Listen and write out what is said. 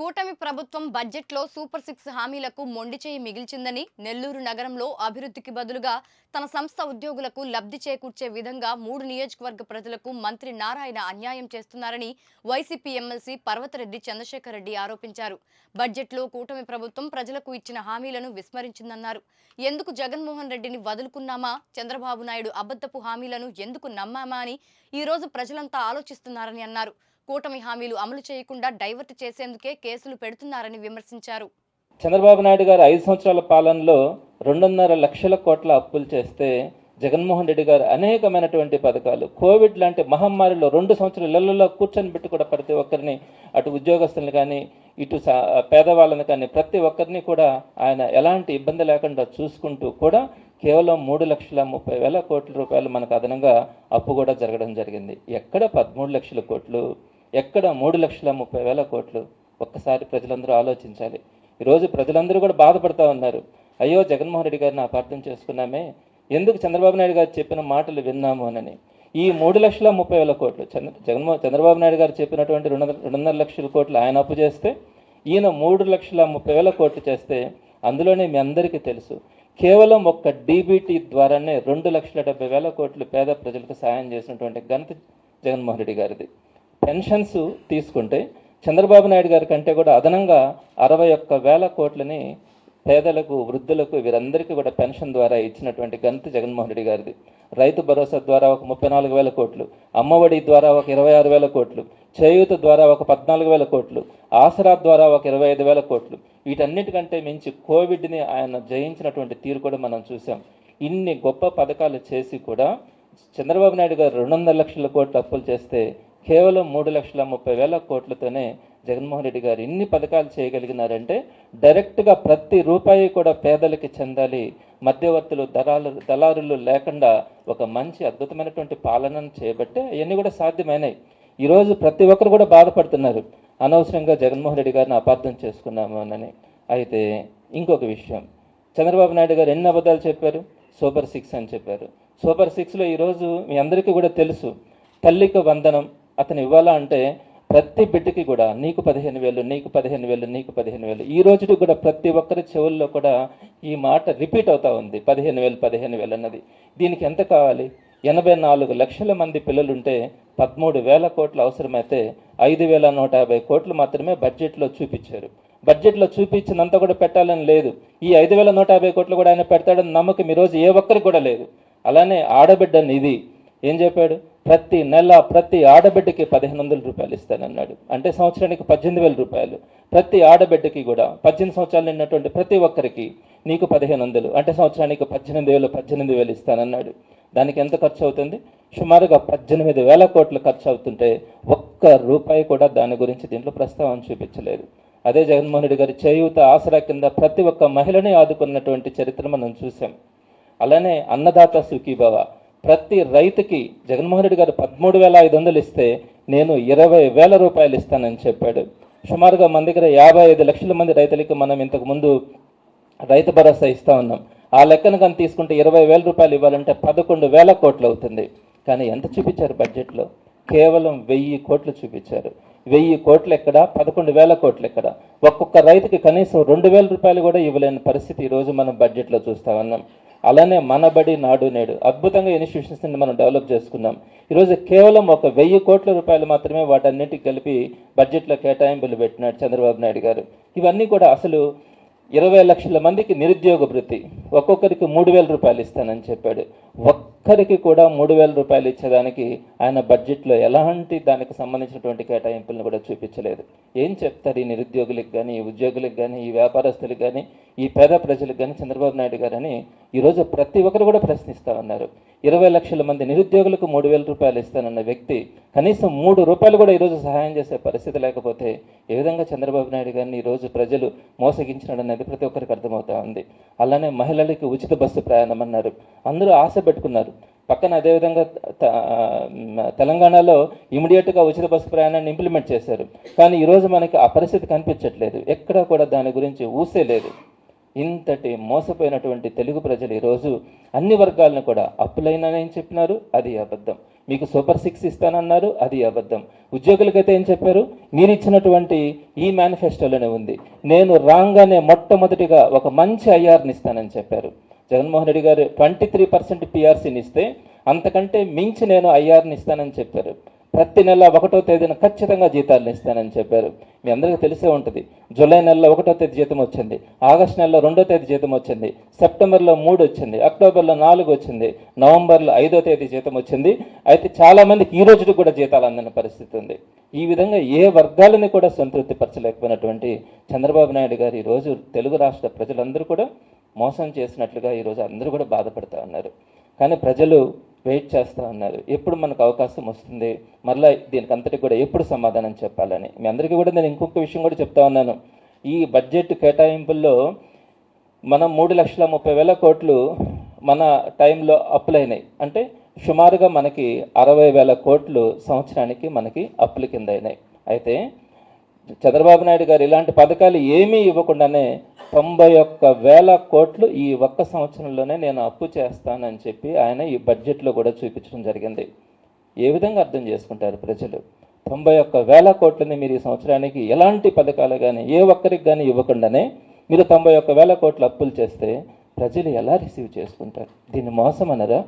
కూటమి ప్రభుత్వం బడ్జెట్లో సూపర్ సిక్స్ హామీలకు మొండి చేయి మిగిల్చిందని నెల్లూరు నగరంలో అభివృద్ధికి బదులుగా తన సంస్థ ఉద్యోగులకు లబ్ధి చేకూర్చే విధంగా మూడు నియోజకవర్గ ప్రజలకు మంత్రి నారాయణ అన్యాయం చేస్తున్నారని వైసీపీ ఎమ్మెల్సీ పర్వతరెడ్డి చంద్రశేఖర్ రెడ్డి ఆరోపించారు. బడ్జెట్లో కూటమి ప్రభుత్వం ప్రజలకు ఇచ్చిన హామీలను విస్మరించిందన్నారు. ఎందుకు జగన్మోహన్ రెడ్డిని వదులుకున్నామా? చంద్రబాబు నాయుడు అబద్ధపు హామీలను ఎందుకు నమ్మామా అని ఈ రోజు ప్రజలంతా ఆలోచిస్తున్నారని అన్నారు. కూటమి హామీలు అమలు చేయకుండా డైవర్ట్ చేసేందుకే కేసులు పెడుతున్నారని విమర్శించారు. చంద్రబాబు నాయుడు గారు ఐదు సంవత్సరాల పాలనలో రెండున్నర లక్షల కోట్ల అప్పులు చేస్తే జగన్మోహన్ రెడ్డి గారు అనేకమైనటువంటి పథకాలు. కోవిడ్ లాంటి మహమ్మారిలో రెండు సంవత్సరాల ఇళ్ళలో కూర్చొని పెట్టి కూడా ప్రతి ఒక్కరిని అటు ఉద్యోగస్తులను కానీ ఇటు సా- పేదవాళ్ళని కానీ ప్రతి ఒక్కరిని కూడా ఆయన ఎలాంటి ఇబ్బంది లేకుండా చూసుకుంటూ కూడా కేవలం మూడు లక్షల ముప్పై వేల కోట్ల రూపాయలు మనకు అదనంగా అప్పు కూడా జరగడం జరిగింది. ఎక్కడ పదమూడు లక్షల కోట్లు ఎక్కడ మూడు లక్షల ముప్పై వేల కోట్లు ఒక్కసారి ప్రజలందరూ ఆలోచించాలి. ఈరోజు ప్రజలందరూ కూడా బాధపడుతూ ఉన్నారు. అయ్యో జగన్మోహన్ రెడ్డి గారిని అపార్థం చేసుకున్నామే? ఎందుకు చంద్రబాబు నాయుడు గారు చెప్పిన మాటలు విన్నాము అని ఈ మూడు లక్షల ముప్పై వేల కోట్లు చంద్ర జగన్మో చంద్రబాబు నాయుడు గారు చెప్పినటువంటి రెండు రెండున్నర లక్షల కోట్లు ఆయన అప్పు చేస్తే ఈయన మూడు లక్షల ముప్పై వేల కోట్లు చేస్తే అందులోనే మీ అందరికీ తెలుసు. కేవలం ఒక్క డీబీటీ ద్వారానే రెండు లక్షల డెబ్బై వేల కోట్లు పేద ప్రజలకు సాయం చేసినటువంటి ఘనత జగన్మోహన్ రెడ్డి గారిది. పెన్షన్స్ తీసుకుంటే చంద్రబాబు నాయుడు గారి కంటే కూడా అదనంగా అరవై ఒక్క వేల కోట్లని పేదలకు వృద్ధులకు వీరందరికీ కూడా పెన్షన్ ద్వారా ఇచ్చినటువంటి ఘనత జగన్మోహన్ రెడ్డి గారిది. రైతు భరోసా ద్వారా ఒక ముప్పై నాలుగు వేల కోట్లు అమ్మఒడి ద్వారా ఒక ఇరవై ఆరు వేల కోట్లు చేయూత ద్వారా ఒక పద్నాలుగు వేల కోట్లు ఆసరా ద్వారా ఒక ఇరవై ఐదు వేల కోట్లు. వీటన్నిటికంటే మించి కోవిడ్ని ఆయన జయించినటువంటి తీరు కూడా మనం చూసాం. ఇన్ని గొప్ప పథకాలు చేసి కూడా చంద్రబాబు నాయుడు గారు రెండు వందల లక్షల కోట్లు అప్పులు చేస్తే కేవలం మూడు లక్షల ముప్పై వేల కోట్లతోనే జగన్మోహన్ రెడ్డి గారు ఇన్ని పథకాలు చేయగలిగినారంటే డైరెక్ట్గా ప్రతి రూపాయి కూడా పేదలకి చెందాలి మధ్యవర్తులు దళాలు దళారులు లేకుండా ఒక మంచి అద్భుతమైనటువంటి పాలనను చేయబట్టే అవన్నీ కూడా సాధ్యమైనాయి. ఈరోజు ప్రతి ఒక్కరు కూడా బాధపడుతున్నారు. అనవసరంగా జగన్మోహన్ రెడ్డి గారిని అపార్థం చేసుకున్నాము అని అయితే ఇంకొక విషయం. చంద్రబాబు నాయుడు గారు ఎన్ని అబద్ధాలు చెప్పారు? సూపర్ సిక్స్ అని చెప్పారు. సూపర్ సిక్స్లో ఈరోజు మీ అందరికీ కూడా తెలుసు. తల్లికి వందనం అతను ఇవ్వాలా అంటే ప్రతి బిడ్డకి కూడా నీకు పదిహేను వేలు నీకు పదిహేను వేలు నీకు పదిహేను వేలు. ఈ రోజుకి కూడా ప్రతి ఒక్కరి చెవుల్లో కూడా ఈ మాట రిపీట్ అవుతా ఉంది. పదిహేను వేలు పదిహేను వేలు అన్నది. దీనికి ఎంత కావాలి? ఎనభై నాలుగు లక్షల మంది పిల్లలుంటే పదమూడు వేల కోట్లు అవసరమైతే ఐదు వేల నూట యాభై కోట్లు మాత్రమే బడ్జెట్లో చూపించారు. బడ్జెట్లో చూపించినంత కూడా పెట్టాలని లేదు. ఈ ఐదు వేల నూట యాభై కోట్లు కూడా ఆయన పెడతాడని నమ్మకం ఈరోజు ఏ ఒక్కరికి కూడా లేదు. అలానే ఆడబిడ్డ నిధి. ఏం చెప్పాడు? ప్రతి నెల ప్రతి ఆడబిడ్డకి పదిహేను వందల రూపాయలు ఇస్తానన్నాడు. అంటే సంవత్సరానికి పద్దెనిమిది వేల రూపాయలు. ప్రతి ఆడబిడ్డకి కూడా పద్దెనిమిది సంవత్సరాలు నిన్నటువంటి ప్రతి ఒక్కరికి నీకు పదిహేను వందలు. అంటే సంవత్సరానికి పద్దెనిమిది వేలు పద్దెనిమిది వేలు ఇస్తానన్నాడు. దానికి ఎంత ఖర్చు అవుతుంది? సుమారుగా పద్దెనిమిది వేల కోట్లు ఖర్చు అవుతుంటే ఒక్క రూపాయి కూడా దాని గురించి దీంట్లో ప్రస్తావన చూపించలేదు. అదే జగన్మోహన్ రెడ్డి గారి చేయూత ఆసరా కింద ప్రతి ఒక్క మహిళని ఆదుకున్నటువంటి చరిత్ర మనం చూసాం అలానే అన్నదాత సుఖీభవ ప్రతి రైతుకి జగన్మోహన్ రెడ్డి గారు పదమూడు వేల ఐదు వందలు ఇస్తే నేను ఇరవై వేల రూపాయలు ఇస్తానని చెప్పాడు. సుమారుగా మన దగ్గర యాభై ఐదు లక్షల మంది రైతులకి మనం ఇంతకుముందు రైతు భరోసా ఇస్తా ఉన్నాం. ఆ లెక్కను కానీ తీసుకుంటే ఇరవై వేల రూపాయలు ఇవ్వాలంటే పదకొండు వేల కోట్లు అవుతుంది. కానీ ఎంత చూపించారు బడ్జెట్లో? కేవలం వెయ్యి కోట్లు చూపించారు. వెయ్యి కోట్లు ఎక్కడ? పదకొండు వేల కోట్లు ఎక్కడ? ఒక్కొక్క రైతుకి కనీసం రెండు వేల రూపాయలు కూడా ఇవ్వలేని పరిస్థితి ఈరోజు మనం బడ్జెట్లో చూస్తా ఉన్నాం. అలానే మనబడి నాడు నేడు. అద్భుతంగా ఇన్స్టిట్యూషన్స్ని మనం డెవలప్ చేసుకున్నాం. ఈరోజు కేవలం ఒక వెయ్యి కోట్ల రూపాయలు మాత్రమే వాటన్నిటికి కలిపి బడ్జెట్లో కేటాయింపులు పెట్టినాడు చంద్రబాబు నాయుడు గారు. ఇవన్నీ కూడా అసలు ఇరవై లక్షల మందికి నిరుద్యోగ వృత్తి. ఒక్కొక్కరికి మూడు వేల రూపాయలు ఇస్తానని చెప్పాడు. ఒక్కరికి కూడా మూడు వేల రూపాయలు ఇచ్చేదానికి ఆయన బడ్జెట్లో ఎలాంటి దానికి సంబంధించినటువంటి కేటాయింపులను కూడా చూపించలేదు. ఏం చెప్తారు ఈ నిరుద్యోగులకు కానీ ఈ ఉద్యోగులకు కానీ ఈ వ్యాపారస్తులకు కానీ ఈ పేద ప్రజలకు కానీ చంద్రబాబు నాయుడు గారని ఈరోజు ప్రతి ఒక్కరు కూడా ప్రశ్నిస్తూ ఉన్నారు. ఇరవై లక్షల మంది నిరుద్యోగులకు మూడు వేల రూపాయలు ఇస్తానన్న వ్యక్తి కనీసం మూడు రూపాయలు కూడా ఈరోజు సహాయం చేసే పరిస్థితి లేకపోతే ఏ విధంగా చంద్రబాబు నాయుడు గారిని ఈరోజు ప్రజలు మోసగించినాడు అనేది ప్రతి ఒక్కరికి అర్థమవుతా ఉంది. అలానే మహిళలకి ఉచిత బస్సు ప్రయాణం అన్నారు. అందరూ ఆశ పెట్టుకున్నారు. పక్కన అదేవిధంగా తెలంగాణలో ఇమీడియట్గా ఉచిత బస్సు ప్రయాణాన్ని ఇంప్లిమెంట్ చేశారు. కానీ ఈరోజు మనకి ఆ పరిస్థితి కనిపించట్లేదు. ఎక్కడా కూడా దాని గురించి ఊసే లేదు. ఇంతటి మోసపోయినటువంటి తెలుగు ప్రజలు ఈరోజు అన్ని వర్గాలను కూడా అప్పులైనని చెప్పినారు అది అబద్ధం. మీకు సూపర్ సిక్స్ ఇస్తానన్నారు అది అబద్ధం. ఉద్యోగులకైతే ఏం చెప్పారు? మీరు ఇచ్చినటువంటి ఈ మేనిఫెస్టోలోనే ఉంది. నేను రాగానే మొట్టమొదటిగా ఒక మంచి ఐఆర్ని ఇస్తానని చెప్పారు. జగన్మోహన్ రెడ్డి గారు ట్వంటీ త్రీ పర్సెంట్ పిఆర్సీని ఇస్తే అంతకంటే మించి నేను ఐఆర్ని ఇస్తానని చెప్పారు. ప్రతి నెల ఒకటో తేదీన ఖచ్చితంగా జీతాలను ఇస్తానని చెప్పారు. మీ అందరికీ తెలిసే ఉంటుంది. జూలై నెలలో ఒకటో తేదీ జీతం వచ్చింది. ఆగస్ట్ నెలలో రెండో తేదీ జీతం వచ్చింది. సెప్టెంబర్లో మూడు వచ్చింది. అక్టోబర్లో నాలుగు వచ్చింది. నవంబర్లో ఐదో తేదీ జీతం వచ్చింది. అయితే చాలామందికి ఈ రోజుకి కూడా జీతాలు అందిన పరిస్థితి ఉంది. ఈ విధంగా ఏ వర్గాలని కూడా సంతృప్తి పరచలేకపోయినటువంటి చంద్రబాబు నాయుడు గారు ఈరోజు తెలుగు రాష్ట్ర ప్రజలందరూ కూడా మోసం చేసినట్లుగా ఈరోజు అందరూ కూడా బాధపడుతూ ఉన్నారు. కానీ ప్రజలు వెయిట్ చేస్తూ ఉన్నారు. ఎప్పుడు మనకు అవకాశం వస్తుంది? మరలా దీనికి అంతటికి కూడా ఎప్పుడు సమాధానం చెప్పాలని? మీ అందరికీ కూడా నేను ఇంకొక విషయం కూడా చెప్తా ఉన్నాను. ఈ బడ్జెట్ కేటాయింపుల్లో మనం మూడు లక్షల ముప్పై వేల కోట్లు మన టైంలో అప్పులైనాయి. అంటే సుమారుగా మనకి అరవై వేల కోట్లు సంవత్సరానికి మనకి అప్పుల కింద అయినాయి. అయితే చంద్రబాబు నాయుడు గారు ఇలాంటి పథకాలు ఏమీ ఇవ్వకుండానే తొంభై ఒక్క వేల కోట్లు ఈ ఒక్క సంవత్సరంలోనే నేను అప్పు చేస్తానని చెప్పి ఆయన ఈ బడ్జెట్లో కూడా చూపించడం జరిగింది. ఏ విధంగా అర్థం చేసుకుంటారు ప్రజలు? తొంభై ఒక్క వేల కోట్లని మీరు ఈ సంవత్సరానికి ఎలాంటి పథకాలు కానీ ఏ ఒక్కరికి కానీ ఇవ్వకుండానే మీరు తొంభై ఒక్క వేల కోట్లు అప్పులు చేస్తే ప్రజలు ఎలా రిసీవ్ చేసుకుంటారు? దీన్ని మోసం అనరా